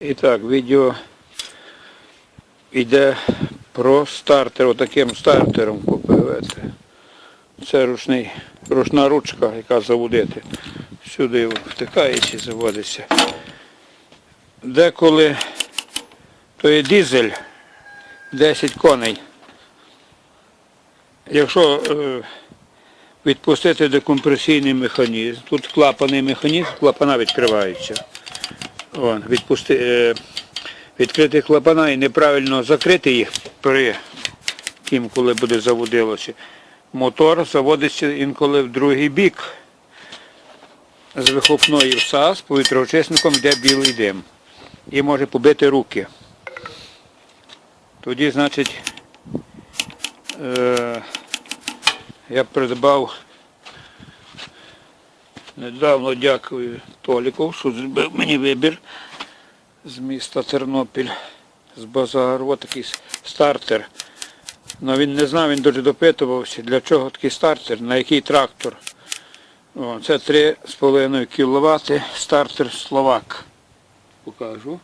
І так, відео йде про стартер, отаким стартером купив. Це, ручний, ручна ручка, яка заводити. Сюди втикає чи заводиться. Деколи то є дизель 10 коней. Якщо е, відпустити декомпресійний механізм, тут клапаний механізм, клапана відкриваються. Відпусти, е, відкрити клапана і неправильно закрити їх при тім, коли буде заводилося. Мотор заводиться інколи в другий бік. З вихлопної всас з повітроочисником йде білий дим. І може побити руки. Тоді, значить, е, я придбав Недавно дякую Толіку, що зробив мені вибір з міста Тернопіль, з базару. Ось такий стартер. Ну він не знав, він дуже допитувався, для чого такий стартер, на який трактор. О, це 3,5 кВт стартер Словак. Покажу.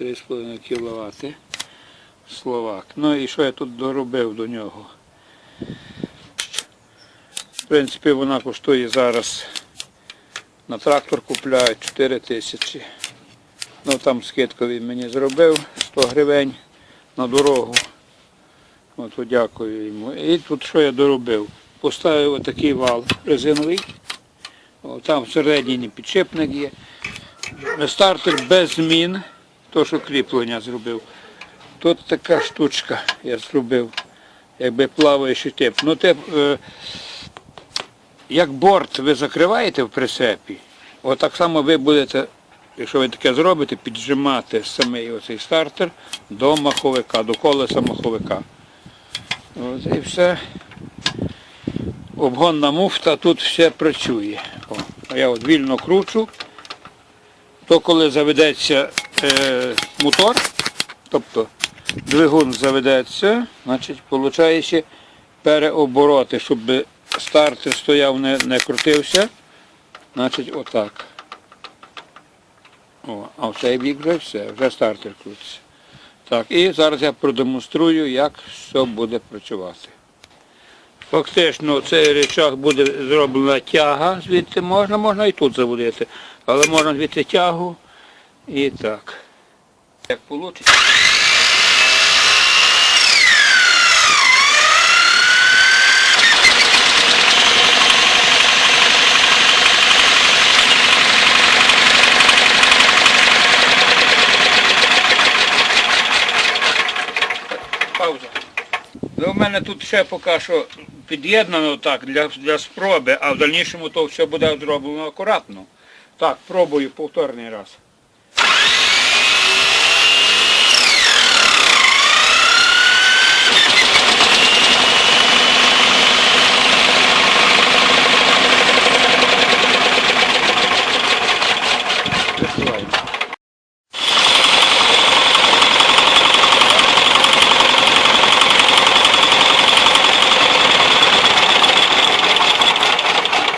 3,5 кВт. Словак. Ну і що я тут доробив до нього? В принципі, вона коштує зараз на трактор купляють 4 тисячі. Ну там скидку він мені зробив 100 гривень на дорогу. От дякую йому. І тут що я доробив? Поставив отакий вал резиновий. О, там всередині підшипник є. Стартер без змін, то що кріплення зробив. Тут така штучка я зробив, якби плаваючий тип. Ну тип, е, як борт ви закриваєте в прицепі, отак само ви будете, якщо ви таке зробите, піджимати самий оцей стартер до маховика, до колеса маховика. От, і все. Обгонна муфта, тут все працює. О, я от вільно кручу, то коли заведеться е, мотор, тобто двигун заведеться, значить, виходить переобороти, щоб стартер стояв, не, не крутився, значить отак. О, а в цей бік вже все, вже стартер крутиться. Так, і зараз я продемонструю, як все буде працювати. Фактично цей речах буде зроблена тяга, звідти можна, можна і тут заводити, але можна звідти тягу і так. Як вийде. Мене тут ще поки що під'єднано так для, для спроби, а в дальнішому то все буде зроблено акуратно. Так, пробую повторний раз.